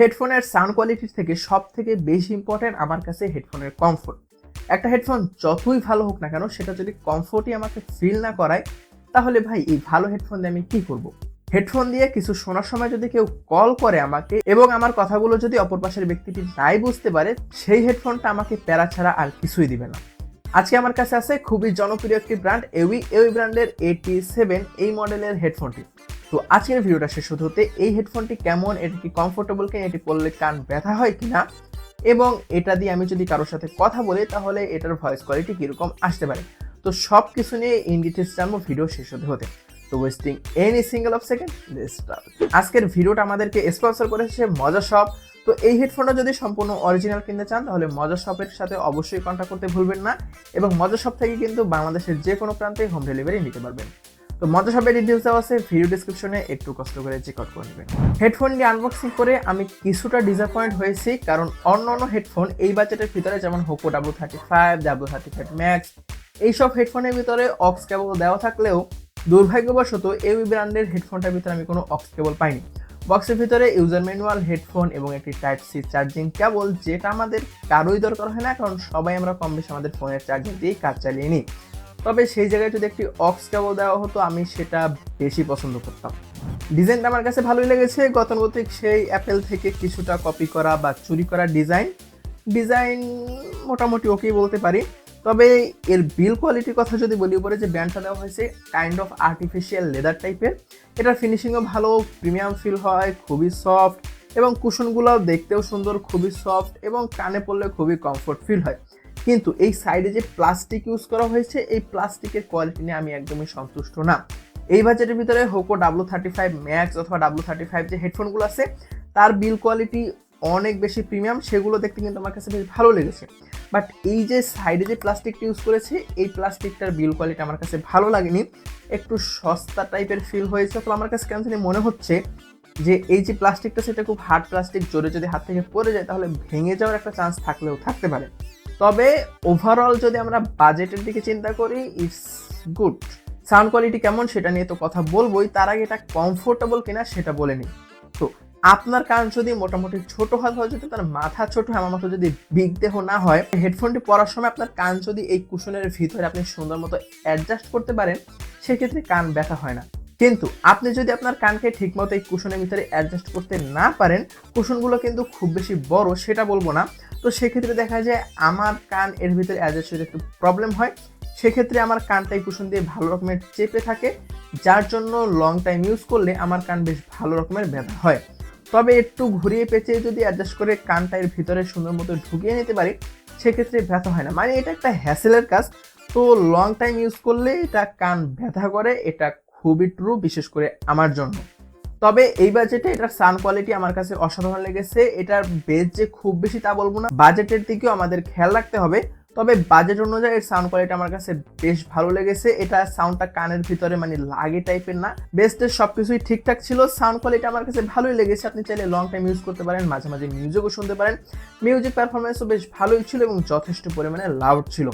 হেডফোনের সাউন্ড কোয়ালিটির থেকে সব থেকে বেশি ইম্পর্টেন্ট আমার কাছে হেডফোনের কমফোর্ট একটা হেডফোন যতই ভালো হোক না কেন, সেটা যদি কমফোর্টই আমাকে ফিল না করায়, তাহলে ভাই এই ভালো হেডফোন দিয়ে আমি কী করব? হেডফোন দিয়ে কিছু শোনার সময় যদি কেউ কল করে আমাকে এবং আমার কথাগুলো যদি অপর পাশের ব্যক্তিটি নাই বুঝতে পারে, সেই হেডফোনটা আমাকে প্যারা ছাড়া আর কিছুই দিবে না। আজকে আমার কাছে আছে খুবই জনপ্রিয় একটি ব্র্যান্ড এউই এউই ব্র্যান্ডের এটি সেভেন এই মডেলের হেডফোনটি। তো আজকের ভিডিওটা শেষ হতে এই হেডফোনটি কেমন, এটা কি কমফোর্টেবল কিনা, এটি পরলে কান ব্যথা হয় কিনা, এবং এটা দিয়ে আমি যদি কারোর সাথে কথা বলি, তাহলে এটার ভয়েস কোয়ালিটি কীরকম আসতে পারে। তো সব কিছু নিয়ে ইন ডিটেলস জানব ভিডিও শেষ হতে হতে। তো wasting any single of second আজকের ভিডিওটা আমাদেরকে স্পন্সর করেছে মজা শপ তো এই হেডফোনটা যদি সম্পূর্ণ অরিজিনাল কিনতে চান, তাহলে মজা শপের সাথে অবশ্যই কন্ট্যাক্ট করতে ভুলবেন না, এবং মজা শপ থেকে কিন্তু বাংলাদেশের যে কোনো প্রান্তে হোম ডেলিভারি নিতে পারবেন। তো মজা শপের ডিটেলস দেওয়া আছে ভিডিও ডিসক্রিপশনে একটু কষ্ট করে চেক আউট করে নেবেন। হেডফোনটি আনবক্সিং করে আমি কিছুটা ডিসঅ্যাপয়েন্ট হয়েছি, কারণ অন্য অন্য হেডফোন এই বাজেটের ভিতরে যেমন Hoco W thirty five W thirty five max এইসব হেডফোনের ভিতরে অক্স কেবল দেওয়া থাকলেও দুর্ভাগ্যবশত এই ব্র্যান্ডের হেডফোনটার ভিতরে আমি কোনো অক্স কেবল পাইনি। বক্সের ভিতরে ইউজার ম্যানুয়াল হেডফোন এবং একটি টাইপ সি চার্জিং কেবল যেটা আমাদের কারোই দরকার হয় না, কারণ সবাই আমরা কম বেশি আমাদের ফোনের চার্জিং দিয়েই কাজ চালিয়ে নিই। তবে সেই জায়গায় যদি একটি অক্স কেবল দেওয়া হতো, আমি সেটা বেশি পছন্দ করতাম। ডিজাইনটা আমার কাছে ভালোই লেগেছে। গতানুগতিক সেই অ্যাপেল থেকে কিছুটা কপি করা বা চুরি করা ডিজাইন। ডিজাইন মোটামুটি ওকেই বলতে পারি। তবে এর বিল কোয়ালিটির কথা যদি বলি, উপরে যে ব্যান্ডটা দেওয়া হয়েছে কাইন্ড অফ আর্টিফিশিয়াল লেদার টাইপের এটার ফিনিশিংও ভালো প্রিমিয়াম ফিল হয়, খুবই সফট এবং কুশনগুলোও দেখতেও সুন্দর, খুবই সফট এবং কানে পড়লে খুবই কমফোর্ট ফিল হয়। কিন্তু এই সাইডে যে প্লাস্টিক ইউজ করা হয়েছে, এই প্লাস্টিকের কোয়ালিটি নিয়ে আমি একদমই সন্তুষ্ট না। এই বাজেটের ভিতরে Hoco W thirty five max অথবা ডাব্লু থার্টি ফাইভ যে হেডফোনগুলো আছে, তার বিল কোয়ালিটি অনেক বেশি প্রিমিয়াম সেগুলো দেখতে কিন্তু আমার কাছে বেশ ভালো লেগেছে। বাট এই যে সাইডে যে প্লাস্টিকটা ইউজ করেছে, এই প্লাস্টিকটার বিল কোয়ালিটি আমার কাছে ভালো লাগেনি। একটু সস্তা টাইপের ফিল হয়েছে, তো আমার কাছে কেন মনে হচ্ছে যে এই যে প্লাস্টিকটা সেটা খুব হার্ড প্লাস্টিক জোরে যদি হাত থেকে পড়ে যায়, তাহলে ভেঙে যাওয়ার একটা চান্স থাকলেও থাকতে পারে। তবে ওভারঅল যদি আমরা বাজেটের দিকে চিন্তা করি ইটস গুড সাউন্ড কোয়ালিটি কেমন সেটা নিয়ে তো কথা বলবোই, তার আগে এটা কমফোর্টেবল কিনা সেটা বলে নিই। তো আপনার কান যদি মোটামুটি ছোট হয় তাহলে যদি তার মাথা ছোট হয়, আমার মতো যদি বিগ দেহ না হয় হেডফোনটি পরার সময় আপনার কান যদি এই কুশনের ভিতরে আপনি সুন্দর মতো অ্যাডজাস্ট করতে পারেন, সেক্ষেত্রে কান ব্যথা হয় না। কিন্তু আপনি যদি আপনার কানকে ঠিকমতো এই কুশনের ভিতরে অ্যাডজাস্ট করতে না পারেন, কুশনগুলো কিন্তু খুব বেশি বড়, সেটা বলব না। তো সেক্ষেত্রে দেখা যায় আমার কান এর ভিতরে অ্যাডজাস্ট হতে একটু প্রবলেম হয়। সেক্ষেত্রে আমার কানটা এই কুশন দিয়ে ভালো রকমের চেপে থাকে, যার জন্য লং টাইম ইউজ করলে আমার কান বেশ ভালো রকমের ব্যথা হয়। তবে একটু ঘুরিয়ে পেঁচিয়ে যদি অ্যাডজাস্ট করে কানটা এর ভিতরে সুন্দর মতো ঢুকিয়ে নিতে পারি, সেক্ষেত্রে ব্যথা হয় না। মানে এটা একটা হ্যাসেলের কাজ। তো লং টাইম ইউজ করলে এটা কান ব্যথা করে, এটা খুবই ট্রু বিশেষ করে আমার জন্য। তবে এই বাজেটে এটার সাউন্ড কোয়ালিটি আমার কাছে অসাধারণ লেগেছে। এটার বেস যে খুব বেশি তা বলব না। বাজেটের দিকেও আমাদের খেয়াল রাখতে হবে। তবে বাজেট অনুযায়ী এর সাউন্ড কোয়ালিটি আমার কাছে বেশ ভালো লেগেছে। এটা সাউন্ডটা কানের ভিতরে মানে লাগে টাইপের না। বেস্টের সব কিছুই ঠিকঠাক ছিল। সাউন্ড কোয়ালিটি আমার কাছে ভালোই লেগেছে। আপনি চাইলে লং টাইম ইউজ করতে পারেন, মাঝে মাঝে মিউজিকও শুনতে পারেন। মিউজিক পারফরমেন্সও বেশ ভালোই ছিল এবং যথেষ্ট পরিমাণে লাউড ছিল।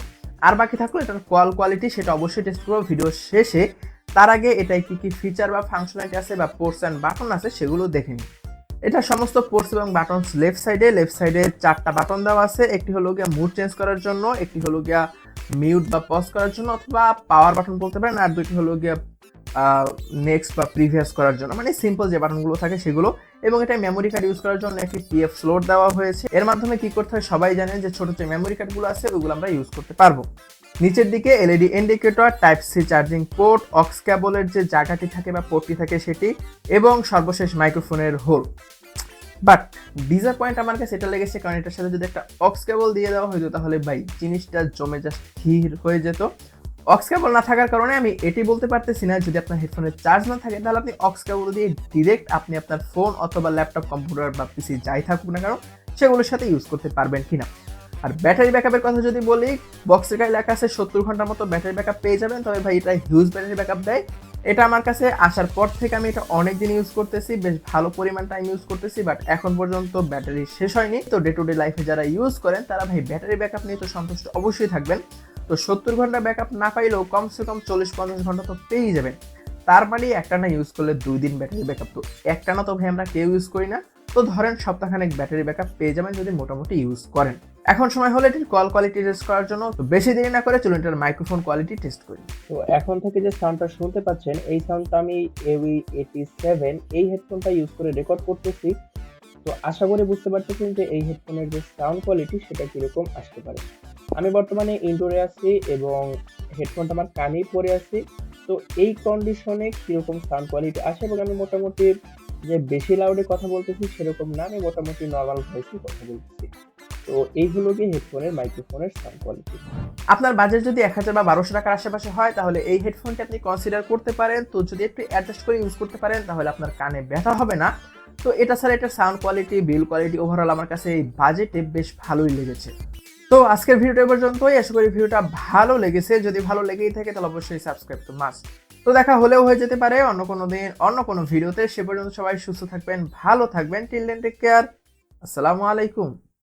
আর বাকি থাকল এটার কল কোয়ালিটি সেটা অবশ্যই টেস্ট করব। ভিডিও শেষে তার আগে এটাই কি কি ফিচার বা ফাংশনালিটি আছে বা পোর্টস অ্যান্ড বাটন আছে সেগুলো দেখে নিই এটা সমস্ত পোর্টস এবং বাটন লেফট সাইডে লেফট সাইডে চারটা বাটন দেওয়া আছে। একটি হলো গিয়া মুড চেঞ্জ করার জন্য, একটি হলো গিয়া মিউট বা পজ করার জন্য অথবা পাওয়ার বাটন বলতে পারেন, আর দুটি হলো গিয়া নেক্সট বা প্রিভিয়াস করার জন্য। মানে সিম্পল যে বাটনগুলো থাকে সেগুলো। এবং এটা মেমোরি কার্ড ইউজ করার জন্য একটি পিএফ স্লোট দেওয়া হয়েছে। এর মাধ্যমে কি করতে হয় সবাই জানেন যে ছোট যে মেমোরি কার্ডগুলো আছে ওগুলো আমরা ইউজ করতে পারব। নিচের দিকে LED indicator type C charging port aux ক্যাবলের যে জায়গাটি থাকে বা পোর্টটি থাকে সেটি, এবং সর্বশেষ মাইক্রোফোনের হোল বাট ডিজার পয়েন্ট আমার কাছে এটা লেগেছে, কারণ এটার সাথে যদি একটা অক্স কেবল দিয়ে দেওয়া হতো তাহলে ভাই জিনিসটা জমে যা স্থির হয়ে যেত। অক্স কেবল না থাকার কারণে আমি এটি বলতে পারতেছি না, যদি আপনার হেডফোনের চার্জ না থাকে, তাহলে আপনি অক্স কেবল দিয়ে ডিরেক্ট আপনি আপনার ফোন অথবা ল্যাপটপ কম্পিউটার বা পিসি যাই থাকুক না কারণ সেগুলোর সাথে ইউজ করতে পারবেন কিনা। আর ব্যাটারি ব্যাকআপের কথা যদি বলি বক্সের গায়ে লেখা আছে সত্তর ঘণ্টার মতো ব্যাটারি ব্যাকআপ পেয়ে যাবেন। তবে ভাই, এটা হিউজ ব্যাটারি ব্যাকআপ দেয়। এটা আমার কাছে আসার পর থেকে আমি এটা অনেক দিন ইউজ করতেছি, বেশ ভালো পরিমাণ টাইম ইউজ করতেছি বাট এখন পর্যন্ত ব্যাটারি শেষ হয়নি। তো ডে টু ডে লাইফে যারা ইউজ করেন, তারা ভাই ব্যাটারি ব্যাকআপ নিয়ে তো সন্তুষ্ট অবশ্যই থাকবেন। তো সত্তর ঘণ্টা ব্যাকআপ না পাইলেও কমসে কম চল্লিশ পঞ্চাশ ঘণ্টা তো পেয়েই যাবেন। তার মানে একটা না ইউজ করলে দুই দিন ব্যাটারি ব্যাকআপ তো একটা না তো ভাই আমরা কেউ ইউজ করি না। তো ধরেন সপ্তাহখানেক ব্যাটারি ব্যাকআপ পেয়ে যাবেন যদি মোটামুটি ইউজ করেন। এখন সময় হলো এটির কল কোয়ালিটি টেস্ট করার জন্য তো বেশি দেরি না করে চলুন এটার মাইক্রোফোন কোয়ালিটি টেস্ট করি। তো এখন থেকে যে সাউন্ডটা শুনতে পাচ্ছেন, এই সাউন্ডটা আমি এভি এইটি সেভেন এই হেডফোনটা ইউজ করে রেকর্ড করতেছি। তো আশা করি বুঝতে পারতেছেন যে এই হেডফোনের যে সাউন্ড কোয়ালিটি সেটা কীরকম আসতে পারে। আমি বর্তমানে ইনডোরে আছি এবং হেডফোনটা আমার কানেই পরে আছি। তো এই কন্ডিশনে কীরকম সাউন্ড কোয়ালিটি আসে এবং আমি মোটামুটি যে বেশি লাউডে কথা বলতেছি সেরকম না, আমি মোটামুটি নর্মাল ভয়েসে কথা বলতেছি। তো এইগুলো কি হেডফোনের মাইক্রোফোনের সাউন্ড কোয়ালিটি আপনার বাজেট যদি এক হাজার বা বারোশো টাকার আশেপাশে হয়, তাহলে এই হেডফোনটি আপনি কনসিডার করতে পারেন। তো যদি একটু অ্যাডজাস্ট করে ইউজ করতে পারেন, তাহলে আপনার কানে ব্যথা হবে না। তো এটা ছাড়া এটার sound quality build quality overall আমার কাছে এই বাজেটে বেশ ভালোই লেগেছে। তো আজকের ভিডিওটা পর্যন্তই। আশা করি ভিডিওটা ভালো লেগেছে। যদি ভালো লেগেই থাকে, তাহলে অবশ্যই সাবস্ক্রাইব তো মাস্ট তো দেখা হলেও হয়ে যেতে পারে অন্য কোনো দিন, অন্য কোনো ভিডিওতে সে পর্যন্ত সবাই সুস্থ থাকবেন, ভালো থাকবেন। টিল দেন টেক কেয়ার আসসালামু আলাইকুম।